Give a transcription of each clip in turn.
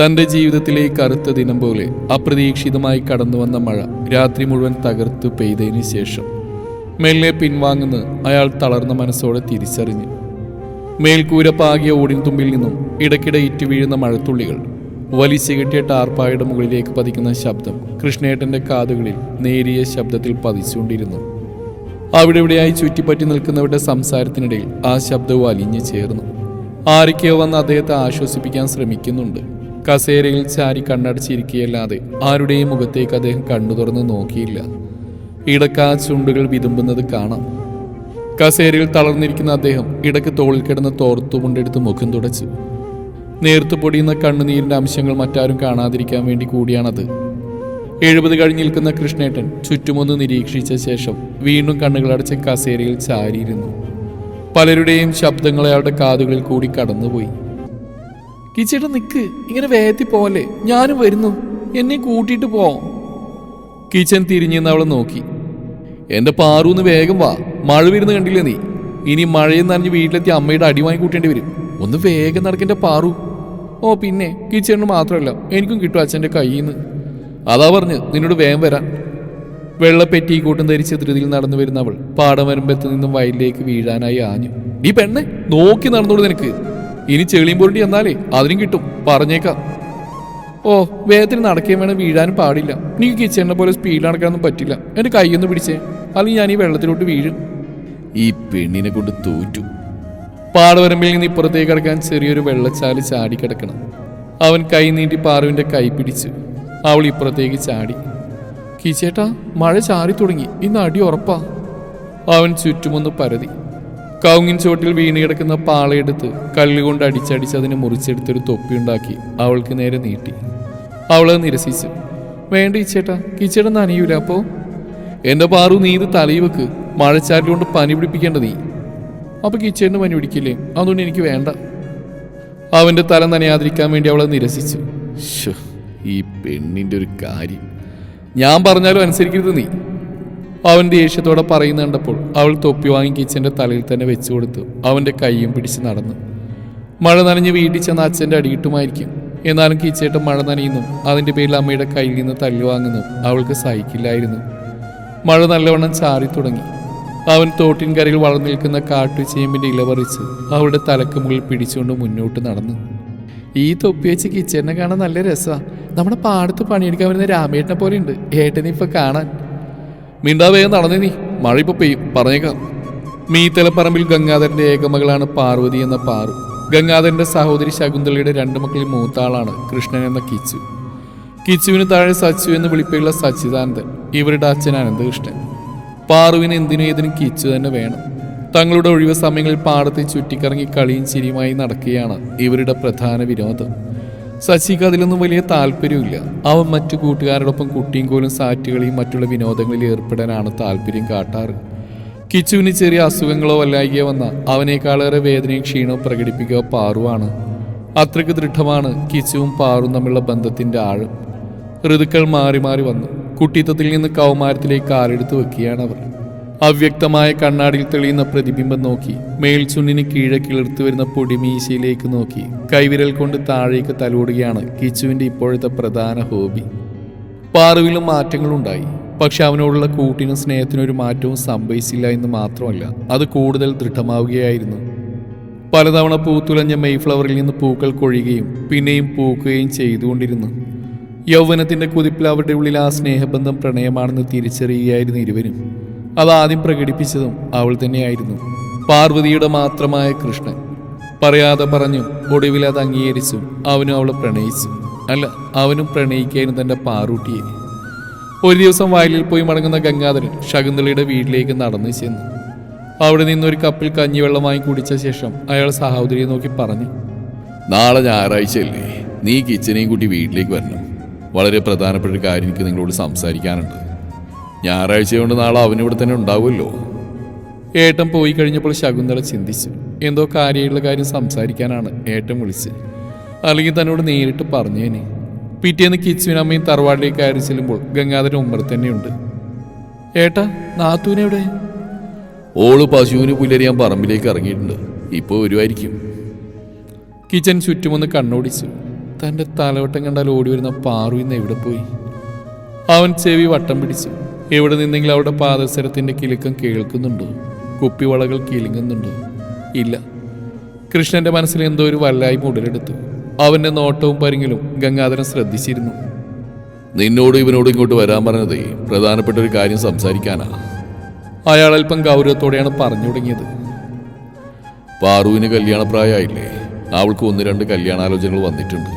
തന്റെ ജീവിതത്തിലെ കറുത്ത ദിനം പോലെ അപ്രതീക്ഷിതമായി കടന്നു വന്ന മഴ രാത്രി മുഴുവൻ തകർത്ത് പെയ്തതിന് ശേഷം മെല്ലെ പിൻവാങ്ങുന്ന അയാൾ തളർന്ന മനസ്സോടെ തിരിച്ചറിഞ്ഞു. മേൽക്കൂര പാകിയ ഓടിൻ തുമ്പിൽ നിന്നും ഇടയ്ക്കിടെ ഇറ്റു വീഴുന്ന മഴത്തുള്ളികൾ വലിച്ചു കെട്ടിയ ടാർപ്പായുടെ മുകളിലേക്ക് പതിക്കുന്ന ശബ്ദം കൃഷ്ണേട്ടന്റെ കാതുകളിൽ നേരിയ ശബ്ദത്തിൽ പതിച്ചുകൊണ്ടിരുന്നു. അവിടെ ഇവിടെയായി ചുറ്റിപ്പറ്റി നിൽക്കുന്നവരുടെ സംസാരത്തിനിടയിൽ ആ ശബ്ദവും അലിഞ്ഞു ചേർന്നു. ആരൊക്കെയോ വന്ന് അദ്ദേഹത്തെ ആശ്വസിപ്പിക്കാൻ ശ്രമിക്കുന്നുണ്ട്. കസേരയിൽ ചാരി കണ്ണടച്ചിരിക്കുകയല്ലാതെ ആരുടെയും മുഖത്തേക്ക് അദ്ദേഹം കണ്ണു തുറന്ന് നോക്കിയില്ല. ഇടക്കാ ചുണ്ടുകൾ വിതുമ്പുന്നത് കാണാം. കസേരയിൽ തളർന്നിരിക്കുന്ന അദ്ദേഹം ഇടയ്ക്ക് തോളിൽ കിടന്ന് തോർത്തുകൊണ്ടെടുത്ത് മുഖം തുടച്ചു. നേർത്തു പൊടിയുന്ന കണ്ണുനീരിന്റെ അംശങ്ങൾ മറ്റാരും കാണാതിരിക്കാൻ വേണ്ടി കൂടിയാണത്. എഴുപത് കഴിഞ്ഞ് നിൽക്കുന്ന കൃഷ്ണേട്ടൻ ചുറ്റുമൊന്ന് നിരീക്ഷിച്ച ശേഷം വീണ്ടും കണ്ണുകളടച്ച് കസേരയിൽ ചാരിയിരുന്നു. പലരുടെയും ശബ്ദങ്ങൾ അയാളുടെ കാതുകളിൽ കൂടി കടന്നുപോയി. കിച്ചേട്ടൻ നിക്ക് ഇങ്ങനെ വേഗത്തിൽ പോലെ ഞാനും വരുന്നു. എന്നെ കൂട്ടിയിട്ട് പോ. കിച്ചൻ തിരിഞ്ഞെന്ന് അവളെ നോക്കി. എന്റെ പാറൂന്ന് വേഗം വാ. മഴ വരുന്ന കണ്ടില്ലേ നീ? ഇനി മഴയിൽ നനഞ്ഞ് വീട്ടിലെത്തി അമ്മയുടെ അടി വാങ്ങി കൂട്ടേണ്ടി വരും. ഒന്ന് വേഗം നടക്കേണ്ട പാറു. ഓ പിന്നെ കിച്ചണിന് മാത്രമല്ല എനിക്കും കിട്ടും അച്ഛന്റെ കയ്യിൽ നിന്ന് അതാ പറഞ്ഞ് നിന്നോട് വേഗം വരാൻ വെള്ളപ്പെറ്റി കൂട്ടം ധരിച്ച ധൃതിയിൽ നടന്നു വരുന്ന അവൾ പാടവരമ്പത്ത് നിന്നും വയലിലേക്ക് വീഴാനായി ആഞ്ഞു. ഈ പെണ്ണെ നോക്കി നടന്നോളൂ നിനക്ക്. ഇനി ചെളിയും പൊരുണ്ടി എന്നാലേ അതിനും കിട്ടും. പറഞ്ഞേക്കാം. ഓ വേഗത്തിൽ നടക്കുകയും വേണം. വീഴാനും പാടില്ല. എനിക്ക് കിച്ചണിനെ പോലെ സ്പീഡ് നടക്കാനൊന്നും പറ്റില്ല. എന്റെ കൈയൊന്ന് പിടിച്ചേ. അല്ലെങ്കിൽ ഞാൻ ഈ വെള്ളത്തിലോട്ട് വീഴും. ഈ പെണ്ണിനെ കൊണ്ട് തോറ്റു. പാടവരമ്പിൽ നിന്ന് ഇപ്പുറത്തേക്ക് കിടക്കാൻ ചെറിയൊരു വെള്ളച്ചാൽ ചാടിക്കിടക്കണം അവൻ കൈ നീട്ടി പാറുവിന്റെ കൈ പിടിച്ചു അവൾ ഇപ്പുറത്തേക്ക് ചാടി. കിച്ചേട്ടാ മഴ ചാറി തുടങ്ങി. ഇന്ന് അടി ഉറപ്പാ. അവൻ ചുറ്റുമൊന്ന് പരതി. കൗങ്ങിൻ ചുവട്ടിൽ വീണ് കിടക്കുന്ന പാളയെടുത്ത് കല്ലുകൊണ്ട് അടിച്ചടിച്ച് അതിനെ മുറിച്ചെടുത്തൊരു തൊപ്പിയുണ്ടാക്കി അവൾക്ക് നേരെ നീട്ടി. അവളത് നിരസിച്ചു വേണ്ട ഇച്ചേട്ടാ കീച്ചേട്ടൻ നനയൂല അപ്പോ? എന്റെ പാറു നീ ഇത് തലയിൽ വെക്ക് മഴച്ചാറ്റിലുകൊണ്ട് പനി പിടിപ്പിക്കേണ്ട നീ. അപ്പൊ കിച്ചേട്ടന് പനി പിടിക്കില്ലേ? അതുകൊണ്ട് എനിക്ക് വേണ്ട. അവന്റെ തല നനയാതിരിക്കാൻ വേണ്ടി അവളെ നിരസിച്ചു ഈ പെണ്ണിന്റെ ഒരു കാര്യം. ഞാൻ പറഞ്ഞാലും അനുസരിക്കരുത് നീ. അവൻ ദേഷ്യത്തോടെ പറയുന്ന കണ്ടപ്പോൾ അവൾ തൊപ്പി വാങ്ങി കിച്ചന്റെ തലയിൽ തന്നെ വെച്ചു കൊടുത്തു അവന്റെ കൈയും പിടിച്ച് നടന്നു. മഴ നനഞ്ഞ് വീട്ടിൽ ചെന്ന അച്ഛന്റെ അടിയിട്ടുമായിരിക്കും. എന്നാലും കിച്ചേട്ടൻ മഴ നനയുന്നു. അതിന്റെ പേരിൽ അമ്മയുടെ കയ്യിൽ നിന്ന് തല്ലു വാങ്ങുന്നു. അവൾക്ക് സഹിക്കില്ലായിരുന്നു. മഴ നല്ലവണ്ണം ചാറി തുടങ്ങി. അവൻ തോട്ടിൻ കരയിൽ വളർന്നു നിൽക്കുന്ന കാട്ടുചേമ്പിന്റെ ഇല പറിച്ച് അവളുടെ തലക്ക് മുകളിൽ പിടിച്ചുകൊണ്ട് മുന്നോട്ട് നടന്നു. ഈ തൊപ്പി വെച്ച് കിച്ചനെ കാണാൻ നല്ല രസമാണ് നമ്മുടെ പാടത്ത് പണിയെടുക്കാൻ വരുന്ന രാമേട്ടനെ പോലെ ഉണ്ട് ഏട്ടനെ ഇപ്പം കാണാൻ. മിണ്ടാ വേഗം നടന്നേ നീ. മഴ ഇപ്പൊ പെയ്യും. പറഞ്ഞേക്കാം. മീത്തലപ്പറമ്പിൽ ഗംഗാധരന്റെ ഏകമകളാണ് പാർവതി എന്ന പാറു. ഗംഗാധരന്റെ സഹോദരി ശകുന്തളയുടെ രണ്ട് മക്കളിൽ മൂത്താളാണ് കൃഷ്ണൻ എന്ന കിച്ചു. കിച്ചുവിന് താഴെ സച്ചു എന്ന് വിളിപ്പുള്ള സച്ചിദാനന്ദൻ. ഇവരുടെ അച്ഛൻ അനന്തകൃഷ്ണൻ. പാറുവിന് എന്തിനും ഏതിനും കിച്ചു തന്നെ വേണം. തങ്ങളുടെ ഒഴിവ് സമയങ്ങളിൽ പാടത്തെ ചുറ്റിക്കറങ്ങി കളിയും ചിരിയുമായി നടക്കുകയാണ് ഇവരുടെ പ്രധാന വിനോദം. ശശിക്ക് അതിലൊന്നും വലിയ താല്പര്യമില്ല അവൻ മറ്റു കൂട്ടുകാരോടൊപ്പം കുട്ടിയും കോലും സാറ്റുകളിയും മറ്റുള്ള വിനോദങ്ങളിൽ ഏർപ്പെടാനാണ് താല്പര്യം കാട്ടാറ്. കിച്ചുവിന് ചെറിയ അസുഖങ്ങളോ വല്ലായികയോ വന്ന അവനേക്കാളേറെ വേദനയും ക്ഷീണവും പ്രകടിപ്പിക്കുക പാറുവാണ്. അത്രയ്ക്ക് ദൃഢമാണ് കിച്ചുവും പാറും തമ്മിലുള്ള ബന്ധത്തിന്റെ ആഴം. ഋതുക്കൾ മാറി മാറി വന്നു. കുട്ടിത്തത്തിൽ നിന്ന് കൗമാരത്തിലേക്ക് കാലെടുത്ത് വെക്കുകയാണ് അവർ. അവ്യക്തമായ കണ്ണാടിയിൽ തെളിയുന്ന പ്രതിബിംബം നോക്കി മേൽചുണ്ടിന് കീഴെ കിളിർത്തു വരുന്ന പൊടിമീശയിലേക്ക് നോക്കി കൈവിരൽ കൊണ്ട് താഴേക്ക് തലോടുകയാണ് കിച്ചുവിന്റെ ഇപ്പോഴത്തെ പ്രധാന ഹോബി. പാറുവിലും മാറ്റങ്ങളുണ്ടായി പക്ഷെ അവനോടുള്ള കൂട്ടിനും സ്നേഹത്തിനും ഒരു മാറ്റവും സംഭവിച്ചില്ല എന്ന് മാത്രമല്ല അത് കൂടുതൽ ദൃഢമാവുകയായിരുന്നു. പലതവണ പൂത്തുലഞ്ഞ മെയ്ഫ്ലവറിൽ നിന്ന് പൂക്കൾ കൊഴിയുകയും പിന്നെയും പൂക്കുകയും ചെയ്തുകൊണ്ടിരുന്നു. യൗവനത്തിന്റെ കുതിപ്പിൽ അവരുടെ ഉള്ളിൽ ആ സ്നേഹബന്ധം പ്രണയമാണെന്ന് തിരിച്ചറിയുകയായിരുന്നു ഇരുവരും. അത് ആദ്യം പ്രകടിപ്പിച്ചതും അവൾ തന്നെയായിരുന്നു. പാർവതിയുടെ മാത്രമായ കൃഷ്ണൻ. പറയാതെ പറഞ്ഞു ഒടുവിൽ അത് അംഗീകരിച്ചു. അവനും അവളെ പ്രണയിച്ചു. അല്ല അവനും പ്രണയിക്കായിരുന്നു തന്റെ പാറൂട്ടിയെ. ഒരു ദിവസം വയലിൽ പോയി മടങ്ങുന്ന ഗംഗാധരൻ ശകുന്തളയുടെ വീട്ടിലേക്ക് നടന്നു ചെന്നു. അവിടെ നിന്നൊരു കപ്പിൽ കഞ്ഞിവെള്ളം വാങ്ങി കുടിച്ച ശേഷം അയാൾ സഹോദരിയെ നോക്കി പറഞ്ഞു നാളെ ഞായറാഴ്ചയല്ലേ. നീ കിച്ചനെയും കൂട്ടി വീട്ടിലേക്ക് വരണം. വളരെ പ്രധാനപ്പെട്ട കാര്യം എനിക്ക് നിങ്ങളോട് സംസാരിക്കാനുണ്ട്. ഞായറാഴ്ച കൊണ്ട് നാളെ അവനിവിടെ തന്നെ ഉണ്ടാവുമല്ലോ. ഏട്ടൻ പോയി കഴിഞ്ഞപ്പോൾ ശകുന്തള ചിന്തിച്ചു. എന്തോ കാര്യമുള്ള കാര്യം സംസാരിക്കാനാണ് ഏട്ടൻ വിളിച്ചത്. അല്ലെങ്കിൽ തന്നോട് നേരിട്ട് പറഞ്ഞേനെ. പിറ്റേന്ന് കിച്ചുവിനമ്മയും തറവാടിലേക്ക് കയറി ചെല്ലുമ്പോൾ ഗംഗാധരൻ ഉമ്മർ തന്നെയുണ്ട്. ഏട്ടാ നാത്തൂനെവിടെ? ഓൾ പശുവിന് പുല്ലരിയാൻ പറമ്പിലേക്ക് ഇറങ്ങിയിട്ടുണ്ട്. ഇപ്പോൾ വരുമായിരിക്കും കിച്ചൻ ചുറ്റുമൊന്ന് കണ്ണോടിച്ചു. തന്റെ തലവട്ടം കണ്ടാൽ ഓടി വരുന്ന പാറു ഇന്ന് എവിടെ പോയി? അവൻ ചെവി വട്ടം പിടിച്ചു. എവിടെ നിന്നെങ്കിലും അവിടെ പാദസരത്തിന്റെ കിലുക്കം കേൾക്കുന്നുണ്ടോ? കുപ്പിവളകൾ കിലുങ്ങുന്നുണ്ടോ? ഇല്ല. കൃഷ്ണന്റെ മനസ്സിൽ എന്തോ ഒരു വല്ലായ്മ ഉടലെടുത്തു അവന്റെ നോട്ടവും പരിങ്ങലും ഗംഗാധരൻ ശ്രദ്ധിച്ചിരുന്നു. നിന്നോട് ഇവനോട് ഇങ്ങോട്ട് വരാൻ പറഞ്ഞതേ പ്രധാനപ്പെട്ട ഒരു കാര്യം സംസാരിക്കാനാ. അയാൾ അല്പം ഗൗരവത്തോടെയാണ് പറഞ്ഞു തുടങ്ങിയത്. പാറുവിന് കല്യാണപ്രായമായില്ലേ? അവൾക്ക് ഒന്ന് രണ്ട് കല്യാണാലോചനകൾ വന്നിട്ടുണ്ട്.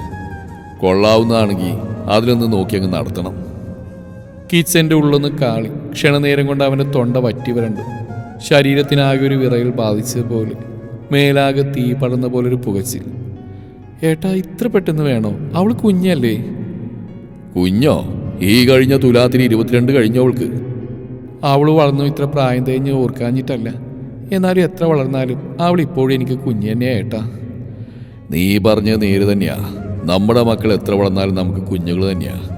കൊള്ളാവുന്നതാണെങ്കിൽ അതിലൊന്ന് നോക്കി അങ്ങ് നടത്തണം. കിച്ചന്റെ ഉള്ളൊന്ന് കാളി. ക്ഷണനേരം കൊണ്ട് അവന്റെ തൊണ്ട വറ്റി വരണ്ട്. ശരീരത്തിനാകെ ഒരു വിറയിൽ ബാധിച്ചതുപോലെ. മേലാകെ തീ പടർന്ന പോലെ ഒരു പുകച്ചിൽ. ഏട്ടാ ഇത്ര പെട്ടെന്ന് വേണോ? അവൾ കുഞ്ഞല്ലേ? കുഞ്ഞോ? ഈ കഴിഞ്ഞ തുലാത്തിന് ഇരുപത്തിരണ്ട് കഴിഞ്ഞവൾക്ക് അവൾ വളർന്നു ഇത്ര പ്രായം തേഞ്ഞ് ഓർക്കാഞ്ഞിട്ടല്ല. എന്നാലും എത്ര വളർന്നാലും അവൾ ഇപ്പോഴും എനിക്ക് കുഞ്ഞു തന്നെയാ ഏട്ടാ. നീ പറഞ്ഞ നേര് തന്നെയാ. നമ്മുടെ മക്കൾ എത്ര വളർന്നാലും നമുക്ക് കുഞ്ഞുങ്ങൾ തന്നെയാ.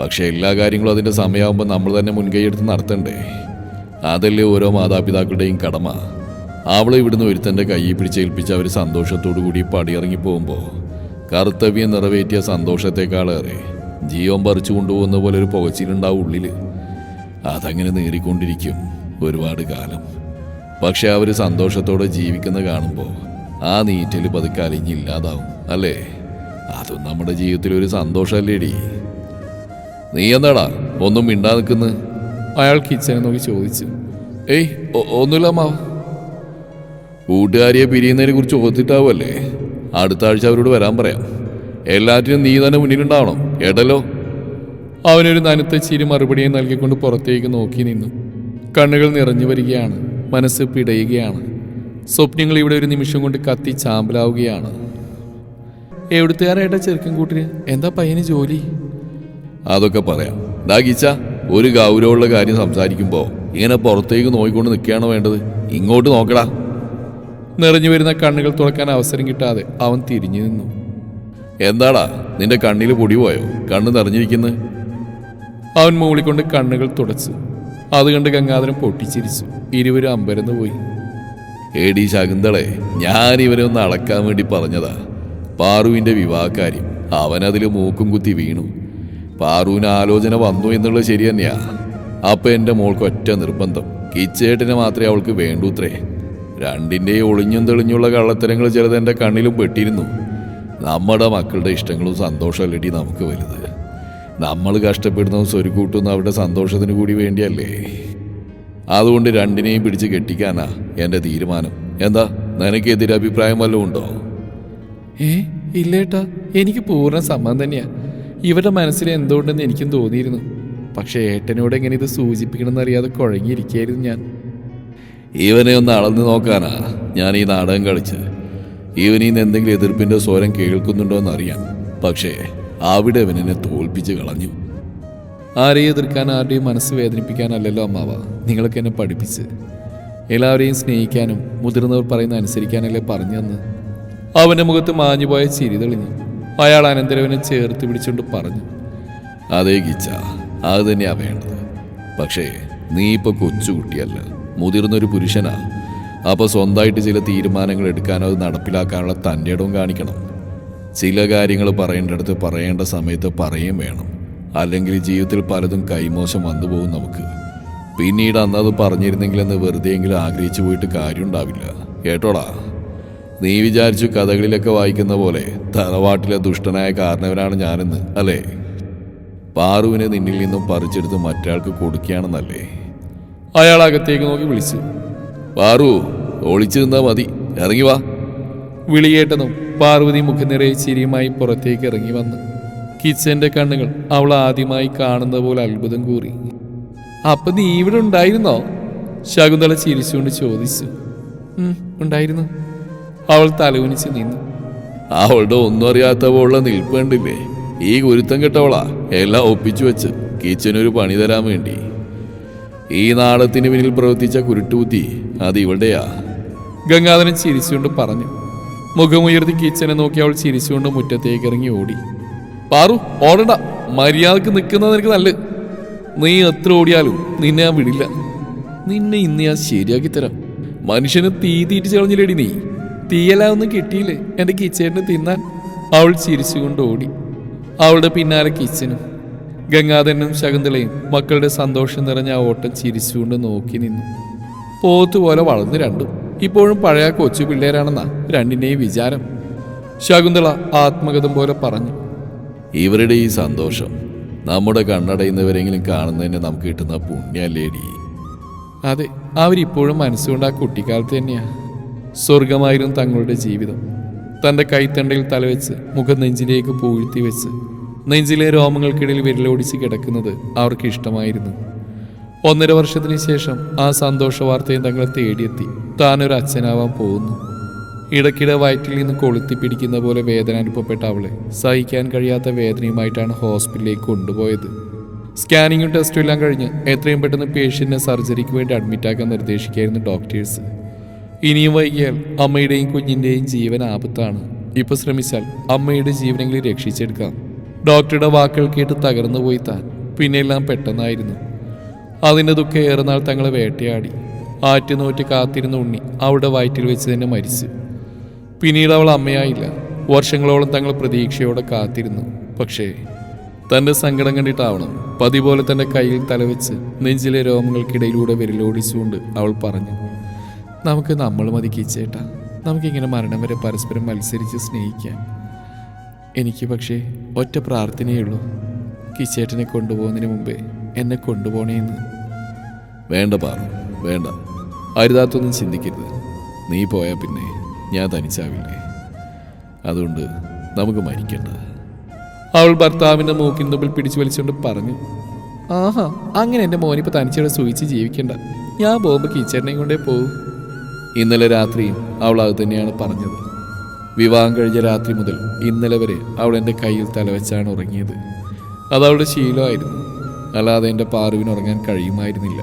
പക്ഷെ എല്ലാ കാര്യങ്ങളും അതിന്റെ സമയമാകുമ്പോൾ നമ്മൾ തന്നെ മുൻകൈ എടുത്ത് നടത്തണ്ടേ? അതല്ലേ ഓരോ മാതാപിതാക്കളുടെയും കടമ. അവളെ ഇവിടുന്ന് ഒരുത്തന്റെ കയ്യിൽ പിടിച്ചേൽപ്പിച്ച് അവർ സന്തോഷത്തോടു കൂടി പടിയിറങ്ങി പോകുമ്പോൾ കർത്തവ്യം നിറവേറ്റിയ സന്തോഷത്തെക്കാളേറെ ജീവൻ പറിച്ചു കൊണ്ടുപോകുന്ന പോലെ ഒരു പുകച്ചിലുണ്ടാവും ഉള്ളിൽ അതങ്ങനെ നേറിക്കൊണ്ടിരിക്കും ഒരുപാട് കാലം. പക്ഷെ അവർ സന്തോഷത്തോടെ ജീവിക്കുന്ന കാണുമ്പോൾ ആ നീറ്റൽ പതുക്കെ അലിഞ്ഞില്ലാതാവും അല്ലേ? അതും നമ്മുടെ ജീവിതത്തിൽ ഒരു സന്തോഷമല്ലേടി. നീ എന്താടാ? ഒന്നും മിണ്ടാ നിൽക്കുന്നു? അയാൾ കിച്ചനെ നോക്കി ചോദിച്ചു. ഏയ് ഒന്നുമില്ല മാവ് കൂട്ടുകാരിയെ പിരിയുന്നതിനെ കുറിച്ച് ഓർത്തിട്ടാവുമല്ലേ അടുത്ത ആഴ്ച അവരോട് വരാൻ പറയാം. എല്ലാറ്റിനും നീ തന്നെ മുന്നിലുണ്ടാവണം. കേട്ടല്ലോ? അവനൊരു നനുത്ത ചിരി മറുപടിയെ നൽകിക്കൊണ്ട് പുറത്തേക്ക് നോക്കി നിന്നു. കണ്ണുകൾ നിറഞ്ഞു വരികയാണ്. മനസ്സ് പിടയുകയാണ്. സ്വപ്നങ്ങൾ ഇവിടെ ഒരു നിമിഷം കൊണ്ട് കത്തി ചാമ്പലാവുകയാണ്. എവിടുത്തുകാരായിട്ടാ ചെറുക്കൻ കൂട്ടിന്? എന്താ പയ്യന് ജോലി? അതൊക്കെ പറയാം. ഡാ ഗീച്ച ഒരു ഗൗരവമുള്ള കാര്യം സംസാരിക്കുമ്പോൾ ഇങ്ങനെ പുറത്തേക്ക് നോക്കിക്കൊണ്ട് നിൽക്കുകയാണോ വേണ്ടത്? ഇങ്ങോട്ട് നോക്കടാ. നിറഞ്ഞു വരുന്ന കണ്ണുകൾ തുറക്കാൻ അവസരം കിട്ടാതെ അവൻ തിരിഞ്ഞു നിന്നു. എന്താടാ നിന്റെ കണ്ണിൽ പൊടി പോയോ? കണ്ണ് നിറഞ്ഞിരിക്കുന്നത് അവൻ മൂളിക്കൊണ്ട് കണ്ണുകൾ തുടച്ചു. അത് കണ്ട് ഗംഗാധരൻ പൊട്ടിച്ചിരിച്ചു. ഇരുവരും അമ്പരന്ന് പോയി. എടി ശകുന്തളെ ഞാൻ ഇവരെ ഒന്ന് അളക്കാൻ വേണ്ടി പറഞ്ഞതാ. പാറുവിന്റെ വിവാഹക്കാര്യം അവനതിൽ മൂക്കും കുത്തി വീണു. പാറുവിന് ആലോചന വന്നു എന്നുള്ളത് ശരി തന്നെയാ. അപ്പൊ എന്റെ മോൾക്ക് ഒറ്റ നിർബന്ധം. കിച്ചേട്ടനെ മാത്രമേ അവൾക്ക് വേണ്ടൂത്രേ. രണ്ടിന്റെയും ഒളിഞ്ഞും തെളിഞ്ഞുള്ള കള്ളത്തരങ്ങൾ ചിലത് എന്റെ കണ്ണിലും പെട്ടിരുന്നു. നമ്മുടെ മക്കളുടെ ഇഷ്ടങ്ങളും സന്തോഷമല്ലടി നമുക്ക് വലുത്. നമ്മൾ കഷ്ടപ്പെടുന്നതും സ്വരുക്കൂട്ടുന്ന അവരുടെ സന്തോഷത്തിന് കൂടി വേണ്ടിയല്ലേ. അതുകൊണ്ട് രണ്ടിനെയും പിടിച്ച് കെട്ടിക്കാനാ എന്റെ തീരുമാനം. എന്താ നിനക്കെതിരെ എതിരഭിപ്രായം വല്ലതും ഉണ്ടോ? ഏ ഇല്ലേട്ടാ. എനിക്ക് പൂർണ സമ്മതം തന്നെയാ. ഇവരുടെ മനസ്സിൽ എന്തുകൊണ്ടെന്ന് എനിക്കും തോന്നിയിരുന്നു. പക്ഷേ ഏട്ടനോട് എങ്ങനെ ഇത് സൂചിപ്പിക്കണമെന്ന് അറിയാതെ കുഴങ്ങിയിരിക്കുകയായിരുന്നു ഞാൻ. ഇവനെ ഒന്ന് അളന്നു നോക്കാനാ ഞാൻ ഈ നാടകം കളിച്ചത്. ഇവനിൽ നിന്ന് എന്തെങ്കിലും എതിർപ്പിന്റെ സ്വരം കേൾക്കുന്നുണ്ടോ എന്നറിയാം. പക്ഷേ അവിടെ അവനെന്നെ തോൽപ്പിച്ച് കളഞ്ഞു. ആരെയും എതിർക്കാൻ ആരുടെയും മനസ്സ് വേദനിപ്പിക്കാനല്ലല്ലോ അമ്മാവ. നിങ്ങളൊക്കെ എന്നെ പഠിപ്പിച്ച്. എല്ലാവരെയും സ്നേഹിക്കാനും മുതിർന്നവർ പറയുന്ന അനുസരിക്കാനല്ലേ പറഞ്ഞു തന്ന്. അവന്റെ മുഖത്ത് മാഞ്ഞുപോയ ചിരി തെളിഞ്ഞു. അയാൾ അനന്തരവനെ ചേർത്ത് പിടിച്ചുകൊണ്ട് പറഞ്ഞു അതേ ഗിച്ച അത് തന്നെയാ വേണ്ടത്. പക്ഷേ നീ ഇപ്പൊ കൊച്ചുകുട്ടിയല്ല മുതിർന്നൊരു പുരുഷനാ. അപ്പൊ സ്വന്തമായിട്ട് ചില തീരുമാനങ്ങൾ എടുക്കാനോ അത് നടപ്പിലാക്കാനുള്ള തന്റെ ഇടവും കാണിക്കണം. ചില കാര്യങ്ങൾ പറയേണ്ടടുത്ത് പറയേണ്ട സമയത്ത് പറയുകയും വേണം. അല്ലെങ്കിൽ ജീവിതത്തിൽ പലതും കൈമോശം വന്നു പോകും നമുക്ക്. പിന്നീട് അന്നത് പറഞ്ഞിരുന്നെങ്കിലെന്ന് വെറുതെയെങ്കിലും ആഗ്രഹിച്ചു പോയിട്ട് കാര്യം ഉണ്ടാവില്ല കേട്ടോടാ? നീ വിചാരിച്ചു കഥകളിലൊക്കെ വായിക്കുന്ന പോലെ തറവാട്ടിലെ ദുഷ്ടനായ കാരണവനാണ് ഞാനെന്ന് അല്ലേ? പാറുവിനെ നിന്നിൽ നിന്നും പറിച്ചെടുത്ത് മറ്റാൾക്ക് കൊടുക്കുകയാണെന്നല്ലേ? അയാൾ അകത്തേക്ക് നോക്കി വിളിച്ചു. പാറു ഒളിച്ചു നിന്നാ മതി. ഇറങ്ങി വാ. വിളിയേട്ടതും പാർവതി മുഖനിറയെ ചിരിയുമായി പുറത്തേക്ക് ഇറങ്ങി വന്നു. കിച്ചന്റെ കണ്ണുകൾ അവൾ ആദ്യമായി കാണുന്ന പോലെ അത്ഭുതം കൂറി. അപ്പൊ നീ ഇവിടെ ഉണ്ടായിരുന്നോ? ശകുന്തള ചിരിച്ചുകൊണ്ട് ചോദിച്ചു. "ഉം, ഉണ്ടായിരുന്നു. അവൾ തലകുനിച്ച് നിന്നു. അവളുടെ ഒന്നും അറിയാത്തവളുടെ നിൽപ്പ് കണ്ടില്ലേ ഈ ഗുരുത്തം കെട്ടവളാ. എല്ലാം ഒപ്പിച്ചു വെച്ച് കിച്ചനൊരു പണി തരാൻ വേണ്ടി. ഈ നാടത്തിന് പിന്നിൽ പ്രവർത്തിച്ച കുരുട്ടുബുദ്ധി അത് ഇവളുടെയാ. ഗംഗാധരൻ ചിരിച്ചുകൊണ്ട് പറഞ്ഞു. മുഖമുയർത്തി കിച്ചനെ നോക്കി അവൾ ചിരിച്ചുകൊണ്ട് മുറ്റത്തേക്ക് ഇറങ്ങി ഓടി. പാറു ഓടണ്ട. മര്യാദയ്ക്ക് നിൽക്കുന്നത് എനിക്ക് നല്ല. നീ എത്ര ഓടിയാലും നിന്നെ ഞാൻ വിടില്ല. നിന്നെ ഇന്ന് ഞാൻ ശരിയാക്കി തരാം. മനുഷ്യന് തീ തീറ്റിച്ച് കളഞ്ഞില്ലേടി നീ? തീയെല്ലാം ഒന്നും കിട്ടിയില്ലേ എന്റെ കിച്ചേട്ടന് തിന്നാൻ? അവൾ ചിരിച്ചുകൊണ്ട് ഓടി. അവളുടെ പിന്നാലെ കിച്ചനും ഗംഗാധരനും ശകുന്തളയും മക്കളുടെ സന്തോഷം നിറഞ്ഞ ആ ഓട്ടം ചിരിച്ചുകൊണ്ട് നോക്കി നിന്നു. പോത്തുപോലെ വളർന്നു രണ്ടും. ഇപ്പോഴും പഴയ കൊച്ചു പിള്ളേരാണെന്നാ രണ്ടിന്റെയും വിചാരം. ശകുന്തള ആത്മഗതം പോലെ പറഞ്ഞു. ഇവരുടെ ഈ സന്തോഷം നമ്മുടെ കണ്ണടയുന്നവരെങ്കിലും കാണുന്നതിന് നമുക്ക് കിട്ടുന്ന പുണ്യല്ലേടി. അതെ അവരിപ്പോഴും മനസ്സുകൊണ്ട് ആ കുട്ടിക്കാലത്ത് തന്നെയാ. സ്വർഗമായിരുന്നു തങ്ങളുടെ ജീവിതം. തന്റെ കൈത്തണ്ടയിൽ തലവെച്ച് മുഖം നെഞ്ചിലേക്ക് പൂഴ്ത്തി വെച്ച് നെഞ്ചിലെ രോമങ്ങൾക്കിടയിൽ വിരലോടിച്ച് കിടക്കുന്നത് അവർക്ക് ഇഷ്ടമായിരുന്നു. ഒന്നര വർഷത്തിന് ശേഷം ആ സന്തോഷ വാർത്തയും തങ്ങളെ തേടിയെത്തി. താനൊരു അച്ഛനാവാൻ പോകുന്നു. ഇടയ്ക്കിടെ വയറ്റിൽ നിന്ന് കൊളുത്തി പിടിക്കുന്ന പോലെ വേദന അനുഭവപ്പെട്ട അവളെ സഹിക്കാൻ കഴിയാത്ത വേദനയുമായിട്ടാണ് ഹോസ്പിറ്റലിലേക്ക് കൊണ്ടുപോയത്. സ്കാനിങ്ങും ടെസ്റ്റും എല്ലാം കഴിഞ്ഞ് എത്രയും പെട്ടെന്ന് പേഷ്യന്റിനെ സർജറിക്ക് വേണ്ടി അഡ്മിറ്റാക്കാൻ നിർദ്ദേശിക്കായിരുന്നു ഡോക്ടേഴ്സ്. ഇനിയും വൈകിയാൽ അമ്മയുടെയും കുഞ്ഞിന്റെയും ജീവൻ ആപത്താണ്. ഇപ്പൊ ശ്രമിച്ചാൽ അമ്മയുടെ ജീവനെങ്കിലും രക്ഷിച്ചെടുക്കാം. ഡോക്ടറുടെ വാക്കുകൾ കേട്ട് തകർന്നു പോയി താൻ. പിന്നെല്ലാം പെട്ടെന്നായിരുന്നു. അതിന്റെ ദുഃഖം ഏറെ നാൾ തങ്ങളെ വേട്ടയാടി. ആറ്റുനോറ്റ് കാത്തിരുന്ന ഉണ്ണി അവിടെ വയറ്റിൽ വെച്ച് തന്നെ മരിച്ചു. പിന്നീട് അവൾ അമ്മയായില്ല. വർഷങ്ങളോളം തങ്ങൾ പ്രതീക്ഷയോടെ കാത്തിരുന്നു. പക്ഷേ തന്റെ സങ്കടം കണ്ടിട്ടാവണം. പതിപോലെ തന്റെ കയ്യിൽ തലവെച്ച് നെഞ്ചിലെ രോമങ്ങൾക്കിടയിലൂടെ വിരലോടിച്ചുകൊണ്ട് അവൾ പറഞ്ഞു നമുക്ക് നമ്മൾ മതി കിച്ചേട്ടാ. നമുക്കിങ്ങനെ മരണം വരെ പരസ്പരം മത്സരിച്ച് സ്നേഹിക്കാം. എനിക്ക് പക്ഷേ ഒറ്റ പ്രാർത്ഥനയുള്ളൂ കിച്ചേട്ടനെ കൊണ്ടുപോകുന്നതിന് മുമ്പേ എന്നെ കൊണ്ടുപോകണേന്ന് വേണ്ട പാറു വേണ്ട. അരുതാത്തൊന്നും ചിന്തിക്കരുത്. നീ പോയാൽ പിന്നെ ഞാൻ തനിച്ചാവില്ലേ. അതുകൊണ്ട് നമുക്ക് മരിക്കണ്ട. അവൾ ഭർത്താവിന്റെ മൂക്കിൻ തുമ്പിൽ പിടിച്ചു വലിച്ചുകൊണ്ട് പറഞ്ഞു ആഹാ അങ്ങനെ എന്റെ മോനിപ്പോൾ തനിച്ചിടെ സൂചിച്ച് ജീവിക്കണ്ട. ഞാൻ പോകുമ്പോൾ കിച്ചേട്ടനെയും കൊണ്ടേ പോകും ഇന്നലെ രാത്രിയും അവൾ അത് തന്നെയാണ് പറഞ്ഞത്. വിവാഹം കഴിഞ്ഞ രാത്രി മുതൽ ഇന്നലെ വരെ അവൾ എന്റെ കയ്യിൽ തലവെച്ചാണ് ഉറങ്ങിയത്. അത് അവളുടെ ശീലമായിരുന്നു. അല്ലാതെ എന്റെ പാറുവിന് ഉറങ്ങാൻ കഴിയുമായിരുന്നില്ല.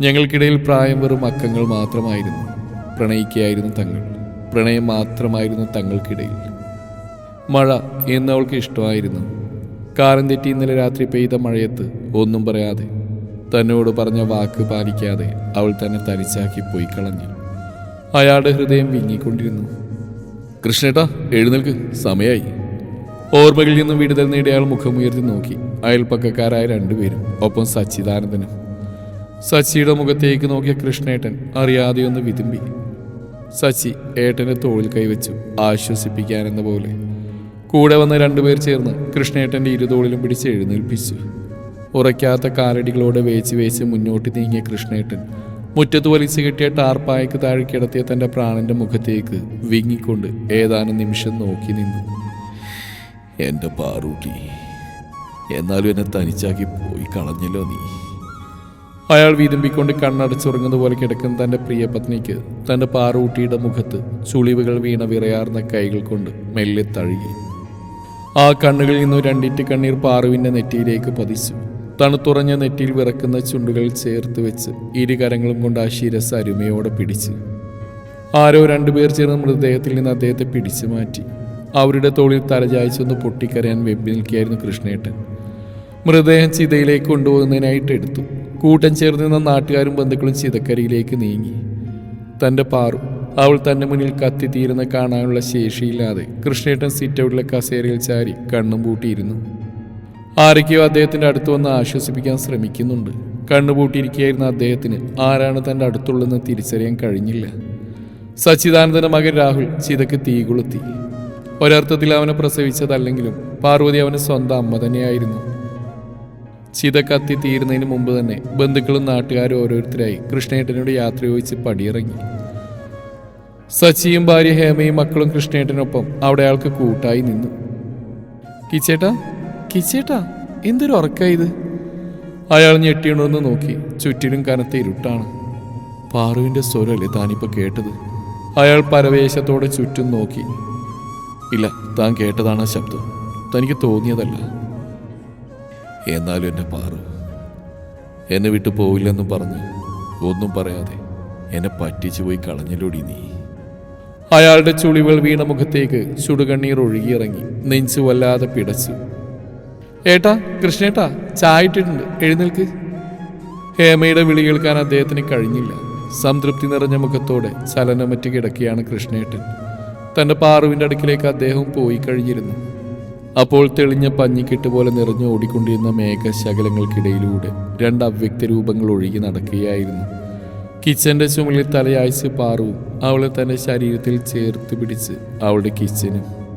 ഞങ്ങൾക്കിടയിൽ പ്രായം വെറും അക്കങ്ങൾ മാത്രമായിരുന്നു. പ്രണയിക്കുകയായിരുന്നു തങ്ങൾ. പ്രണയം മാത്രമായിരുന്നു തങ്ങൾക്കിടയിൽ. മഴ എന്ന് അവൾക്ക് ഇഷ്ടമായിരുന്നു. കാലം തെറ്റി ഇന്നലെ രാത്രി പെയ്ത മഴയത്ത് ഒന്നും പറയാതെ തന്നോട് പറഞ്ഞ വാക്ക് പാലിക്കാതെ അവൾ തന്നെ തനിച്ചാക്കി പോയി കളഞ്ഞു. അയാളുടെ ഹൃദയം വിങ്ങിക്കൊണ്ടിരുന്നു. കൃഷ്ണേട്ടാ എഴുന്നേൽക്ക്. സമയായി. ഓർമ്മകളിൽ നിന്നും വിടുതൽ നേടി അയാൾ മുഖമുയർത്തി നോക്കി. അയൽപ്പക്കക്കാരായ രണ്ടുപേരും ഒപ്പം സച്ചിദാനന്ദനും. സച്ചിയുടെ മുഖത്തേക്ക് നോക്കിയ കൃഷ്ണേട്ടൻ അറിയാതെ ഒന്ന് വിതുമ്പി. സച്ചി ഏട്ടന്റെ തോളിൽ കൈവച്ചു ആശ്വസിപ്പിക്കാനെന്ന പോലെ. കൂടെ വന്ന രണ്ടുപേർ ചേർന്ന് കൃഷ്ണേട്ടന്റെ ഇരുതോളിലും പിടിച്ച് എഴുന്നേൽപ്പിച്ചു. ഉറയ്ക്കാത്ത കാലടികളോടെ വേച്ച് വേച്ച് മുന്നോട്ട് നീങ്ങിയ കൃഷ്ണേട്ടൻ മുറ്റത്ത് വലിച്ചു കെട്ടിയ ടാർപ്പായക്ക് താഴെ കിടത്തിയ തന്റെ പ്രാണന്റെ മുഖത്തേക്ക് വിങ്ങിക്കൊണ്ട് ഏതാനും നിമിഷം നോക്കി നിന്നു. എന്റെ പാറൂട്ടി എന്നാലും എന്നെ തനിച്ചാക്കി പോയി കളഞ്ഞല്ലോ നീ. അയാൾ വീതുമ്പിക്കൊണ്ട് കണ്ണടച്ചുറങ്ങുന്ന പോലെ കിടക്കുന്ന തന്റെ പ്രിയപത്നിക്ക് തന്റെ പാറൂട്ടിയുടെ മുഖത്ത് ചുളിവുകൾ വീണ വിറയാർന്ന കൈകൾ കൊണ്ട് മെല്ലെ തഴുകി. ആ കണ്ണുകളിൽ നിന്നും രണ്ടിറ്റ് കണ്ണീർ പാറുവിന്റെ നെറ്റിയിലേക്ക് പതിച്ചു. തണുത്തുറഞ്ഞ നെറ്റിയിൽ വിറക്കുന്ന ചുണ്ടുകൾ ചേർത്ത് വെച്ച് ഇരുകരങ്ങളും കൊണ്ട് ആ ശിരസ് അരുമയോടെ പിടിച്ച്. ആരോ രണ്ടുപേർ ചേർന്ന് മൃതദേഹത്തിൽ നിന്ന് അദ്ദേഹത്തെ പിടിച്ചു മാറ്റി. അവരുടെ തോളിൽ തലചായ്ച്ചൊന്ന് പൊട്ടിക്കരയാൻ വെമ്പി നിൽക്കുകയായിരുന്നു കൃഷ്ണേട്ടൻ. മൃതദേഹം ചിതയിലേക്ക് കൊണ്ടുപോകുന്നതിനായിട്ട് എടുത്തു. കൂട്ടം ചേർന്ന് നിന്ന നാട്ടുകാരും ബന്ധുക്കളും ചിതക്കരയിലേക്ക് നീങ്ങി. തന്റെ പാറു അവൾ തന്റെ മുന്നിൽ കത്തിത്തീരുന്ന കാണാനുള്ള ശേഷിയില്ലാതെ കൃഷ്ണേട്ടൻ സിറ്റൗട്ടിലെ കസേരയിൽ ചാരി കണ്ണും പൂട്ടിയിരുന്നു. ആരൊക്കെയോ അദ്ദേഹത്തിന്റെ അടുത്ത് വന്ന് ആശ്വസിപ്പിക്കാൻ ശ്രമിക്കുന്നുണ്ട്. കണ്ണുപൂട്ടിയിരിക്കുകയായിരുന്ന അദ്ദേഹത്തിന് ആരാണ് തന്റെ അടുത്തുള്ളതെന്ന് തിരിച്ചറിയാൻ കഴിഞ്ഞില്ല. സച്ചിദാനന്ദന്റെ മകൻ രാഹുൽ ചിതക്ക് തീ കൊളുത്തി. ഒരർത്ഥത്തിൽ അവനെ പ്രസവിച്ചതല്ലെങ്കിലും പാർവതി അവന് സ്വന്തം അമ്മ തന്നെയായിരുന്നു. ചിത കത്തി തീരുന്നതിന് മുമ്പ് തന്നെ ബന്ധുക്കളും നാട്ടുകാരും ഓരോരുത്തരായി കൃഷ്ണേട്ടനോട് യാത്ര ചോദിച്ച് പടിയിറങ്ങി. സച്ചിയും ഭാര്യ ഹേമയും മക്കളും കൃഷ്ണേട്ടനൊപ്പം അവിടെ അയാൾക്ക് കൂട്ടായി നിന്നു. കിച്ചേട്ടാ കിച്ചേട്ടാ എന്തൊരു ഉറക്കായത് അയാൾ ഞെട്ടിയുണർന്ന് നോക്കി. ചുറ്റിലും കനത്ത ഇരുട്ടാണ്. പാറുവിന്റെ സ്വരമല്ലേ താനിപ്പോ കേട്ടത്? അയാൾ പരവേശത്തോടെ ചുറ്റും നോക്കി. ഇല്ല താൻ കേട്ടതാണ് ആ ശബ്ദം. തനിക്ക് തോന്നിയതല്ല. എന്നാലും എന്നെ പാറു. എന്നെ വിട്ടു പോവില്ലെന്നും പറഞ്ഞ് ഒന്നും പറയാതെ എന്നെ പറ്റിച്ചു പോയി കളഞ്ഞല്ലോടി നീ. അയാളുടെ ചുളിവൾ വീണ മുഖത്തേക്ക് ചുടുകണ്ണീർ ഒഴുകിയിറങ്ങി. നെഞ്ചു വല്ലാതെ പിടച്ചു. ഏട്ടാ കൃഷ്ണേട്ടാ ചായ ഇട്ടിട്ടുണ്ട് എഴുന്നേൽക്ക്. ഹേമയുടെ വിളി കേൾക്കാൻ അദ്ദേഹത്തിന് കഴിഞ്ഞില്ല. സംതൃപ്തി നിറഞ്ഞ മുഖത്തോടെ ചലനമറ്റ് കിടക്കുകയാണ് കൃഷ്ണേട്ടൻ. തന്റെ പാറുവിന്റെ അടുക്കിലേക്ക് അദ്ദേഹം പോയി കഴിഞ്ഞിരുന്നു. അപ്പോൾ തെളിഞ്ഞ പഞ്ഞിക്കെട്ട് പോലെ നിറഞ്ഞു ഓടിക്കൊണ്ടിരുന്ന മേഘശകലങ്ങൾക്കിടയിലൂടെ രണ്ട് അവ്യക്ത രൂപങ്ങൾ ഒഴുകി നടക്കുകയായിരുന്നു. കിച്ചന്റെ ചുമലിൽ തലയാഴ്ച പാറുവും അവളെ തന്റെ ശരീരത്തിൽ ചേർത്ത് പിടിച്ച് അവളുടെ കിച്ചനും